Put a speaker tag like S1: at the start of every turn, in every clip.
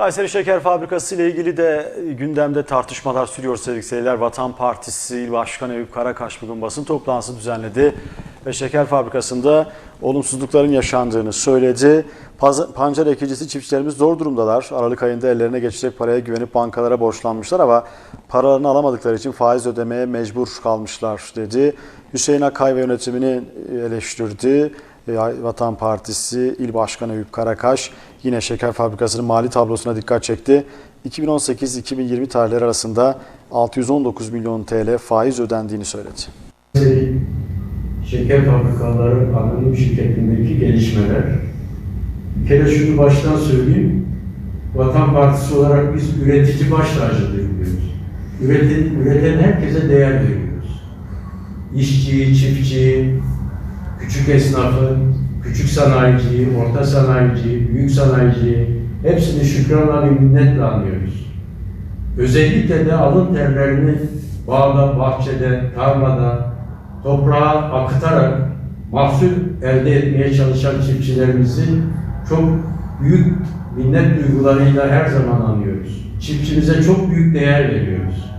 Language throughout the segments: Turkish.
S1: Kayseri Şeker Fabrikası ile ilgili de gündemde tartışmalar sürüyor sevgili seyirciler. Vatan Partisi İl Başkanı Eyüp Karakaş bugün basın toplantısı düzenledi ve şeker fabrikasında olumsuzlukların yaşandığını söyledi. Paz- Pancar ekicisi çiftçilerimiz zor durumdalar. Aralık ayında ellerine geçecek paraya güvenip bankalara borçlanmışlar ama paralarını alamadıkları için faiz ödemeye mecbur kalmışlar dedi. Hüseyin Akay ve yönetimini eleştirdi. Vatan Partisi İl Başkanı Eyüp Karakaş yine şeker fabrikasının mali tablosuna dikkat çekti. 2018-2020 tarihleri arasında 619 milyon TL faiz ödendiğini söyledi.
S2: Şeker Fabrikaları Anonim Şirketi'ndeki gelişmeler. Bir kere şunu baştan söyleyeyim. Vatan Partisi olarak biz üretici baş tacı duyuyoruz. Üreten, üreten herkese değer veriyoruz. İşçiyi, çiftçiyi, küçük esnafı, küçük sanayiciyi, orta sanayiciyi, büyük sanayiciyi hepsini şükranla ve minnetle anlıyoruz. Özellikle de alın terlerini bağda, bahçede, tarlada, toprağa akıtarak mahsul elde etmeye çalışan çiftçilerimizi çok büyük minnet duygularıyla her zaman anıyoruz. Çiftçimize çok büyük değer veriyoruz.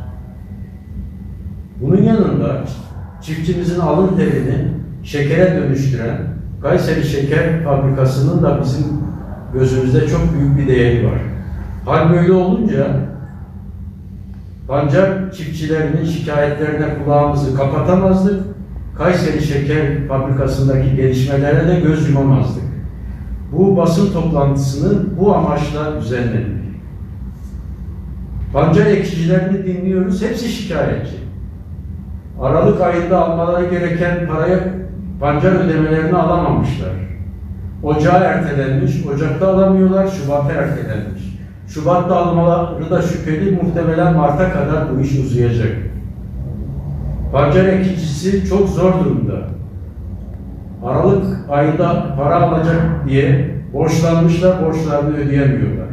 S2: Bunun yanında çiftçimizin alın terini şekere dönüştüren Kayseri Şeker Fabrikası'nın da bizim gözümüzde çok büyük bir değeri var. Hal böyle olunca Pancar çiftçilerinin şikayetlerine kulağımızı kapatamazdık. Kayseri Şeker Fabrikası'ndaki gelişmelere de göz yumamazdık. Bu basın toplantısını bu amaçla düzenledik. Pancar ekicilerini dinliyoruz, hepsi şikayetçi. Aralık ayında almaları gereken parayı pancar ödemelerini alamamışlar. Ocağa ertelenmiş, Ocak'ta alamıyorlar, Şubat'a ertelenmiş. Şubat'ta almaları da şüpheli, muhtemelen Mart'a kadar bu iş uzayacak. Pancar ekicisi çok zor durumda. Aralık ayında para alacak diye borçlanmışlar, borçlarını ödeyemiyorlar.